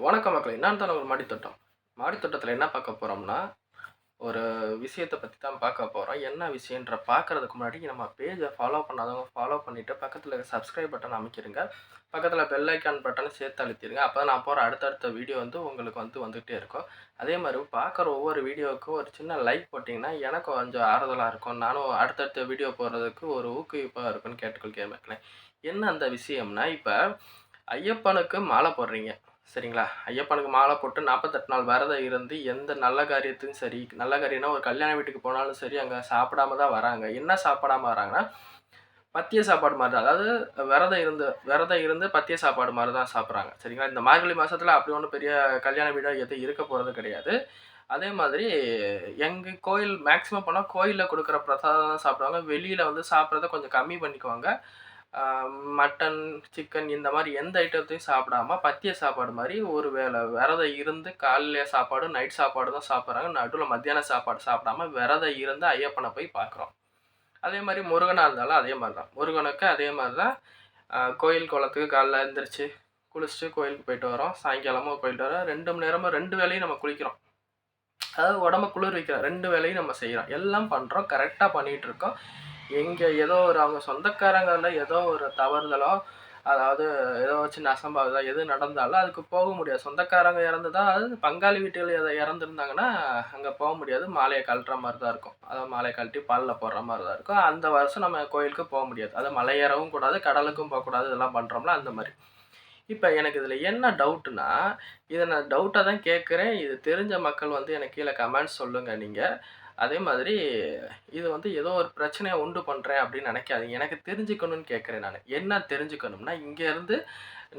வணக்கம் மக்கள் நான் தானே ஒரு மாடித்தோட்டம். மாடித்தோட்டத்தில் என்ன பார்க்க போகிறோம்னா ஒரு விஷயத்தை பற்றி தான் பார்க்க போகிறோம் என்ன விஷயன்ற பார்க்குறதுக்கு முன்னாடி நம்ம பேஜை ஃபாலோ பண்ணாதவங்க ஃபாலோ பண்ணிவிட்டு பக்கத்தில் இருக்க சப்ஸ்கிரைப் பட்டன் அமைக்கிறீங்க பக்கத்தில் பெல் ஐக்கான் பட்டனை சேர்த்து அழுத்திடுங்க. அப்போ நான் போகிற அடுத்தடுத்த வீடியோ வந்து உங்களுக்கு வந்து வந்துகிட்டே இருக்கும். அதே மாதிரி பார்க்குற ஒவ்வொரு வீடியோவுக்கும் ஒரு சின்ன லைக் போட்டிங்கன்னா எனக்கு கொஞ்சம் ஆறுதலாக இருக்கும். நானும் அடுத்தடுத்த வீடியோ போடுறதுக்கு ஒரு ஊக்குவிப்பாக இருக்குன்னு கேட்டுக்கொள்கிறேன் என்ன அந்த விஷயம்னா இப்போ ஐயப்பனுக்கு மாலை போடுறீங்க. சரிங்களா? ஐயப்பனுக்கு மாலை போட்டு நாற்பத்தெட்டு நாள் விரதம் இருந்து எந்த நல்ல காரியத்தையும் சரி நல்ல காரியம்னா ஒரு கல்யாண வீட்டுக்கு போனாலும் சரி அங்கே சாப்பிடாம தான் வராங்க. என்ன சாப்பிடாம வராங்கன்னா பத்திய சாப்பாடு மாதிரி தான். அதாவது விரதம் இருந்து விரதம் இருந்து பத்திய சாப்பாடு மாதிரி தான் சாப்பிட்றாங்க. சரிங்களா? இந்த மார்கழி மாதத்தில் அப்படி ஒன்றும் பெரிய கல்யாண வீடாக எதுவும் இருக்க போகிறது கிடையாது. அதே மாதிரி எங்கள் கோயில் மேக்ஸிமம் போனால் கோயிலில் கொடுக்குற பிரசாதம் தான் சாப்பிடுவாங்க. வெளியில் வந்து சாப்பிட்றத கொஞ்சம் கம்மி பண்ணிக்குவாங்க. மட்டன் சிக்கன் இந்த மாதிரி எந்த ஐட்டத்தையும் சாப்பிடாம பத்திய சாப்பாடு மாதிரி ஒரு வேளை விரதம் இருந்து காலையில சாப்பாடு நைட் சாப்பாடு தான் சாப்பிட்றாங்க. நடுவில் மத்தியான சாப்பாடு சாப்பிடாம விரதம் இருந்து ஐயப்பனை போய் பார்க்குறோம். அதே மாதிரி முருகனாக இருந்தாலும் அதே மாதிரி தான். முருகனுக்கு அதே மாதிரி தான். கோயில் குளத்துக்கு காலைல எழுந்திரிச்சு குளிச்சுட்டு கோயிலுக்கு போயிட்டு வரோம் சாயங்காலமும் போயிட்டு வரோம் ரெண்டு மணி நேரமும் ரெண்டு வேலையும் நம்ம குளிக்கிறோம். அதாவது உடம்ப குளிர் வைக்கிறோம் ரெண்டு வேலையும் நம்ம செய்கிறோம் எல்லாம் பண்ணுறோம் கரெக்டாக பண்ணிகிட்டு இருக்கோம். எங்கே ஏதோ ஒரு அவங்க சொந்தக்காரங்களில் ஏதோ ஒரு தவறுதலோ அதாவது ஏதோ சின்ன அசம்பாவிதோ எது நடந்தாலும் அதுக்கு போக முடியாது. சொந்தக்காரங்க இறந்துதான் அதாவது பங்காளி வீட்டில் எதை இறந்துருந்தாங்கன்னா அங்கே போக முடியாது. மாலையை கழட்டுற மாதிரி தான் இருக்கும். அதாவது மாலையை கழட்டி பாலில் போடுற மாதிரி தான் இருக்கும். அந்த வருஷம் நம்ம கோயிலுக்கு போக முடியாது. அதை மலை ஏறவும் கூடாது கடலுக்கும் போகக்கூடாது இதெல்லாம் பண்ணுறோம்ல அந்த மாதிரி. இப்போ எனக்கு இதில் என்ன டவுட்டுனா இதை நான் டவுட்டாக தான் கேட்குறேன். இது தெரிஞ்ச மக்கள் வந்து எனக்கு கீழே கமெண்ட்ஸ் சொல்லுங்கள் நீங்கள் அதே மாதிரி இது வந்து ஏதோ ஒரு பிரச்சனையை உண்டு பண்ணுறேன் அப்படின்னு நினைக்காதீங்க. எனக்கு தெரிஞ்சுக்கணும்னு கேட்குறேன் நான். என்ன தெரிஞ்சுக்கணும்னா இங்கேருந்து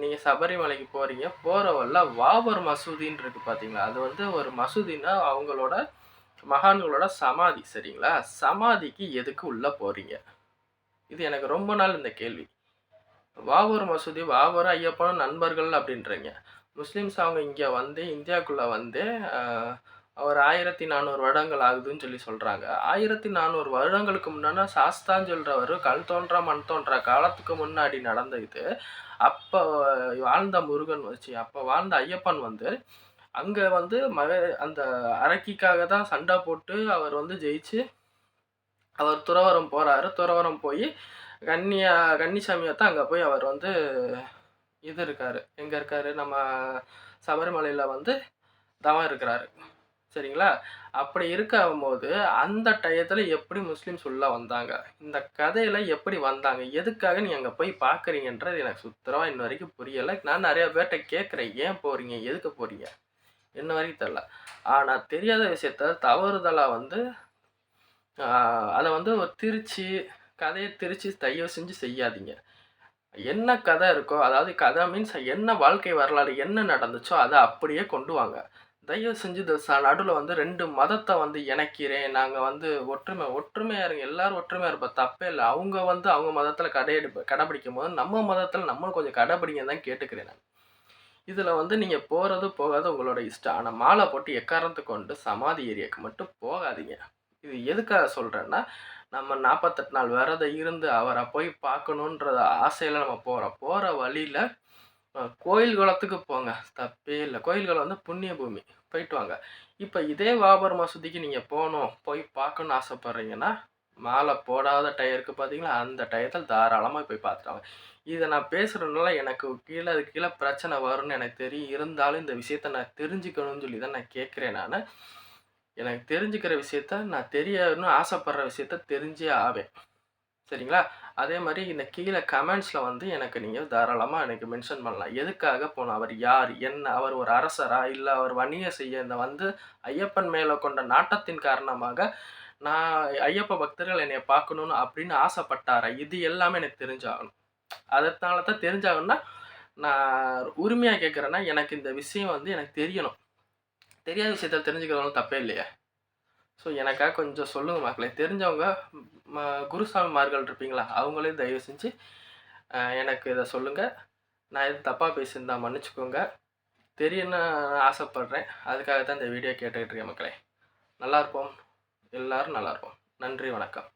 நீங்கள் சபரிமலைக்கு போகிறீங்க போகிற வாபர் மசூதின்னு இருக்குது பார்த்தீங்களா அது வந்து ஒரு மசூதின்னா அவங்களோட மகான்களோட சமாதி சரிங்களா? சமாதிக்கு எதுக்கு உள்ளே போகிறீங்க இது எனக்கு ரொம்ப நாள் இந்த கேள்வி. வாவூர் மசூதி வாவூர் ஐயப்பனும் நண்பர்கள் அப்படின்றீங்க. முஸ்லீம்ஸ் அவங்க இங்கே வந்து இந்தியாவுக்குள்ளே வந்து அவர் ஆயிரத்தி நானூறு வருடங்கள் ஆகுதுன்னு சொல்லி சொல்கிறாங்க ஆயிரத்தி நானூறு வருடங்களுக்கு முன்னாடி சாஸ்தான் சொல்கிறவர் கல் தோன்றா மண் தோன்றா காலத்துக்கு முன்னாடி நடந்த இது. அப்போ வாழ்ந்த முருகன் வச்சு அப்போ வாழ்ந்த ஐயப்பன் வந்து அங்கே வந்து மக அந்த அரக்கிக்காக தான் சண்டை போட்டு அவர் வந்து ஜெயிச்சு அவர் துறவரம் போகிறாரு துறவரம் போய் கன்னியா கன்னிசாமியை தான் அங்கே போய் அவர் வந்து இது இருக்கார். எங்கே இருக்கார்? நம்ம சபரிமலையில் வந்து தவம் இருக்கிறாரு. சரிங்களா? அப்படி இருக்கும்போது அந்த டயத்தில் எப்படி முஸ்லீம்ஸ் உள்ளே வந்தாங்க? இந்த கதையில் எப்படி வந்தாங்க? எதுக்காக நீங்கள் அங்கே போய் பார்க்குறீங்கன்றது எனக்கு சுத்தரமாக இன்ன வரைக்கும் புரியலை. நான் நிறைய பேர்கிட்ட கேட்குறேன் ஏன் போகிறீங்க எதுக்கு போகிறீங்க இன்ன வரைக்கும் தெரில ஆனால் தெரியாத விஷயத்த தவறுதலாக வந்து அதை வந்து ஒரு திருச்சி கதையை திருச்சி தயவு செஞ்சு செய்யாதீங்க. என்ன கதை இருக்கோ அதாவது கதை மீன்ஸ் என்ன வாழ்க்கை வரலாறு என்ன நடந்துச்சோ அதை அப்படியே கொண்டு வாங்க. தயவு செஞ்சு இந்த ச நடுவில் வந்து ரெண்டு மதத்தை வந்து இணைக்கிறேன். நாங்கள் வந்து ஒற்றுமை ஒற்றுமையாக இருங்க. எல்லாரும் ஒற்றுமையாக இருப்போம். தப்பே இல்லை. அவங்க வந்து அவங்க மதத்தில் கடையெடுப்ப கடைப்பிடிக்கும் போது நம்ம மதத்தில் நம்மளும் கொஞ்சம் கடைப்பிடிங்க தான் கேட்டுக்கிறேன் நான். இதில் வந்து நீங்கள் போகிறது போகாது உங்களோட இஷ்டம். ஆனால் மாலை போட்டு எக்காரத்தை கொண்டு சமாதி ஏரியாவுக்கு மட்டும் போகாதீங்க. இது எதுக்காக சொல்கிறேன்னா நம்ம நாற்பத்தெட்டு நாள் விரதம் இருந்து அவரை போய் பார்க்கணுன்ற ஆசையில் நம்ம போகிறோம் போகிற வழியில் கோயில் குளத்துக்கு போங்க. தப்பே இல்லை. கோயில் குளம் வந்து புண்ணிய பூமி. போயிட்டு வாங்க. இப்போ இதே வாபர் மசூதிக்கு நீங்கள் போகணும் போய் பார்க்கணுன்னு ஆசைப்பட்றீங்கன்னா மாலை போடாத டயருக்கு பார்த்தீங்களா அந்த டயத்தில் தாராளமாக போய் பார்த்துட்டாங்க இதை நான் பேசுகிறதுனால எனக்கு கீழே அது கீழே பிரச்சனை வரும்னு எனக்கு தெரியும். இருந்தாலும் இந்த விஷயத்த நான் தெரிஞ்சுக்கணும்னு சொல்லி தான் நான் கேட்குறேன் நான். எனக்கு தெரிஞ்சுக்கிற விஷயத்த நான் தெரியணும்னு ஆசைப்படுற விஷயத்த தெரிஞ்சே ஆவேன். சரிங்களா? அதே மாதிரி இந்த கீழே கமெண்ட்ஸில் வந்து எனக்கு நீங்கள் தாராளமாக எனக்கு மென்ஷன் பண்ணலாம். எதுக்காக போனோம் அவர் யார்? என்ன? அவர் ஒரு அரசரா? இல்லை அவர் வணிக செய்ய இந்த வந்து ஐயப்பன் மேலே கொண்ட நாட்டத்தின் காரணமாக நான் ஐயப்ப பக்தர்கள் என்னை பார்க்கணுன்னு அப்படின்னு ஆசைப்பட்டாரா? இது எல்லாமே எனக்கு தெரிஞ்சாகணும். அதனால தான் தெரிஞ்சாகணும்னா நான் உரிமையாக கேட்குறேன்னா எனக்கு இந்த விஷயம் வந்து எனக்கு தெரியணும். தெரியாத விஷயத்த தெரிஞ்சுக்கிறவங்களும் தப்பே இல்லையா. ஸோ எனக்காக கொஞ்சம் சொல்லுங்கள் மக்களே தெரிஞ்சவங்க ம குருசாமிமார்கள் இருப்பீங்களா? அவங்களே தயவு செஞ்சு எனக்கு இதை சொல்லுங்கள் நான் எது தப்பாக பேசியிருந்தா மன்னிச்சுக்கோங்க. தெரியணும்னு ஆசைப்பட்றேன். அதுக்காக தான் இந்த வீடியோ கேட்டுக்கிட்டு இருக்கேன் மக்களே நல்லா இருப்போம். எல்லோரும் நல்லா இருப்போம். நன்றி வணக்கம்.